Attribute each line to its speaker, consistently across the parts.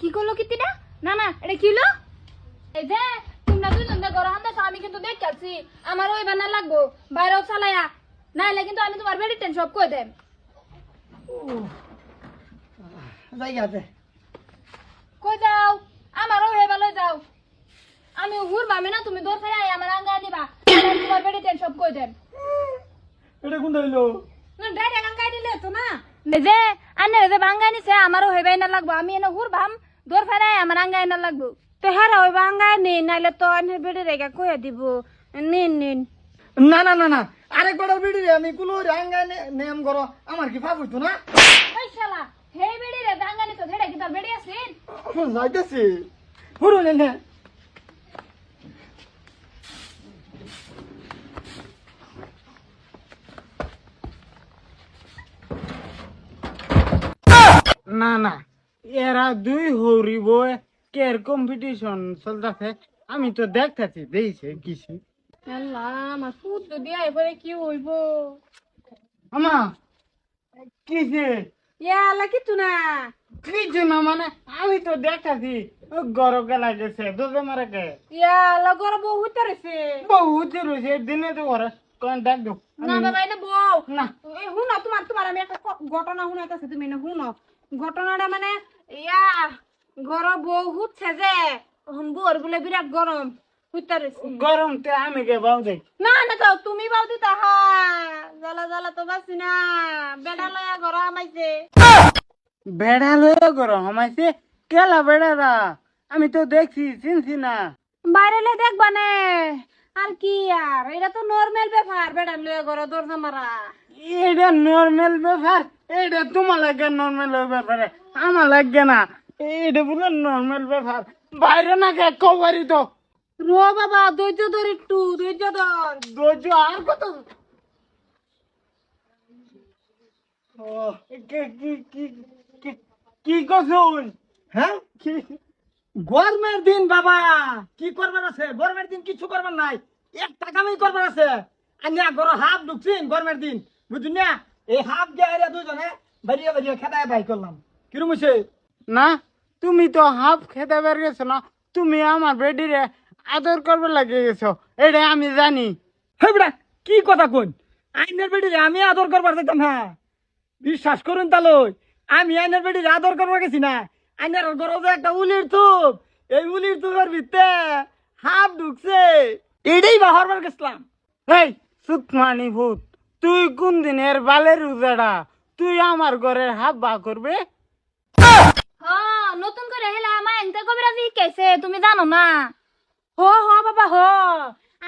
Speaker 1: কি করল কিতিটা না না এটা কি হলো? এই যে তোমরা দুজন যে গরম আমি কিন্তু দেখ কালছি আমার ওই বানা লাগবো। বাইরেও চালায়া। নাইলে কিন্তু আমি তোমার বেডি টেন সব কই দেম
Speaker 2: জায়গা
Speaker 1: কই যাও? আমারও হে ভালো যাও। আমি হুর বামে না তুমি দৌড় ফেরাই আমার আঙ্গা দিবা। আমি তোমার বেডি টেন সব কই দেম
Speaker 2: এটা কোনটা হইল
Speaker 3: না ডাইরেক্ট আঙ্গাই দিলে তো না।
Speaker 1: যে আনে যে বাঙ্গা নিছে আমারও হইবাই না লাগবো আমি এনে হুর ভাম দৌড় ফেরাই আমার আঙ্গা না লাগবো
Speaker 3: তো হ্যাঁ ওই বাঙ্গাই নিন নাইলে তো আনের বেড়ে রেখা কয়ে দিব। নিন নিন।
Speaker 2: না না না না আরেকবার বিড়ি রে আমি কুলো রাঙ্গা নেম করো আমার কি ফাপ হইতো না?
Speaker 1: ওই শালা হে বেডি রে বাঙ্গা নিছো ধেড়ে কি তোর বেডি আছিস
Speaker 2: যাইতেছি। হুরু নে। নে
Speaker 4: না। এরা দুই হরিব কের কম্পিটিশন চলতেছে আমি তো দেখতেছি দেখছে কিছু
Speaker 3: আল্লাহ আমার ফুট কি হইব?
Speaker 4: আমা কিসে?
Speaker 3: কিছু না।
Speaker 4: কিছু না মানে আমি তো দেখতেছি মারে
Speaker 3: ইয়া গরম বহুত রয়েছে
Speaker 4: বহুত রয়েছে দিনে তো ঘরে কোন দো
Speaker 3: না বাবা এটা বউ।
Speaker 4: না।
Speaker 3: এই শুনো তোমার তোমার আমি একটা ঘটনা শুনাইতেছি তুমি না শুনো। ঘটনাটা মানে ইয়া গরম বহুত সেজে। এখন বউর বলে বিরাট গরম
Speaker 4: গরম তে আমি কে বাউ দেখ
Speaker 3: না না তো তুমি বাউ দিতা হা জ্বালা জ্বালা তো বাসি না। বেড়া লয়া ঘর আমাইছে
Speaker 4: বেড়া লয়ে গরম আমাইছে কেলা বেড়ারা? আমি তো দেখছি চিনছি না।
Speaker 3: বাইরে দেখবা নে? আর কি আর? এটা তো নর্মাল ব্যাপার। বেড়া লয়া ঘর দরজা মারা।
Speaker 4: এটা নর্মাল ব্যাপার। এটা তোমার লাগে নর্মাল ব্যাপার। আমার লাগে না। এটা বলে নর্মাল ব্যাপার। বাইরে না কে কবারি তো।
Speaker 3: রো বাবা ধৈর্য ধর একটু ধৈর্য ধর।
Speaker 4: ধৈর্য আর কত? ও, কি- কি- কি- কি- কি কছুন
Speaker 2: হ্যাঁ? গরমের দিন বাবা। কি করবার আছে? গরমের দিন কিছু করবার নাই। এক টাকামি করবার আছে। আমি গর হাফ ঢুকছিন গরমের দিন। বুঝুন না? এই হাফ দিয়ে দুজনে বাড়িয়ে বাড়িয়ে খেদায় বাই করলাম। কিরম হয়েছে
Speaker 4: না তুমি তো হাফ খেতে বের গেছো না তুমি আমার বেডিরে আদর করবে লাগে গেছো। এটা আমি জানি।
Speaker 2: হে বেটা কি কথা কোন আইনের বেটিরে আমি আদর করবার যেতাম হ্যাঁ বিশ্বাস করুন তালই আমি আইনের বেটিরে আদর করবার গেছি না। আইনের ঘরে একটা উলির থুপ এই উলির থুপের ভিতরে হাফ ঢুকছে। এটাই বাহরবার গেছিলাম
Speaker 4: এই সুতমানি ভূত তুই কোন দিনের বালের উজাড়া তুই আমার ঘরের হাফ বা করবে?
Speaker 1: নতুন করে হেলা আমার এনতে কবিরাজি কেছে তুমি জানো না?
Speaker 3: হ হ বাবা হ।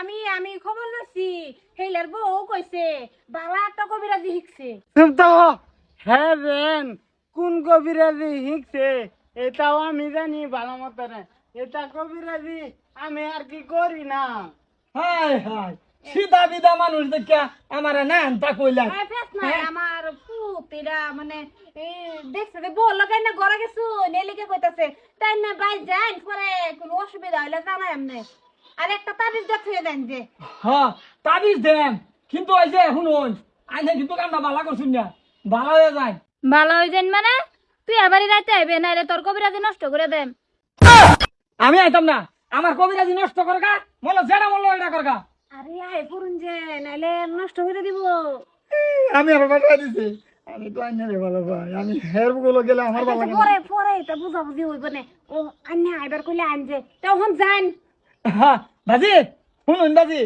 Speaker 3: আমি আমি খবর নিছি হেলার বউ কইছে বালা একটা কবিরাজি শিখছে
Speaker 4: তুমি তো হ্যাঁ রেন কোন কবিরাজি শিখছে এটাও আমি জানি ভালো মতনে এটা কবিরাজি আমি আর কি করি না।
Speaker 2: হায় হায় সিধা বিদা মানুষ দেখিয়া আমার না তা
Speaker 3: ফেস নাই আমার পুতিরা মানে দেখছে যে বল লাগাই না ঘরে গেছু নেলিকে কইতাছে? তাই না বাই যাই পরে কোনো অসুবিধা হইলে জানাই আমনে। আর একটা তাবিজ দেখে দেন যে।
Speaker 2: হ্যাঁ তাবিজ দেন কিন্তু ওই যে শুনুন আইনে কিন্তু কামটা বালা করছুন না। বালা হয়ে যায়
Speaker 1: ভালো হয়ে যান মানে? তুই আইবে তোর কবিরাজি নষ্ট করে দেম
Speaker 2: আমি আইতাম না। আমার কবিরাজি নষ্ট করগা যেটা এটা করগা
Speaker 3: আরে আই পুরুন যে নাইলে নষ্ট করে দিব।
Speaker 2: আমি আর বাটা দিছি। আমি তো আইনে ভালো পাই আমি হেরগুলো গেলে আমার ভালো লাগে না।
Speaker 3: পরে পরে এটা বুঝা বুঝি হইব না। ও আন্না আইবার কইলে আনজে তখন যান
Speaker 2: হ্যাঁ, বাজি শুনুন বাজি।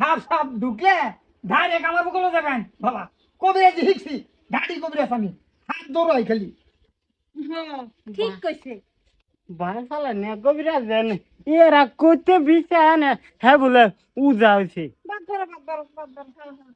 Speaker 2: হাফ সাপ ঢুকলে ধারে কামার বুকলো যাবেন বাবা। কবিরাজি শিখছি গাড়ি কবিরাজ আমি। হাত দৌড়াই খালি।
Speaker 3: ঠিক কইছে।
Speaker 4: বাসালা নে কবিরাজ দেন। এরা করতে বিচার হ্যাঁ বলে উজা হয়েছে
Speaker 3: বাদ ধরো বাদ ধরো বাদ ধরো হ্যাঁ, হ্যাঁ।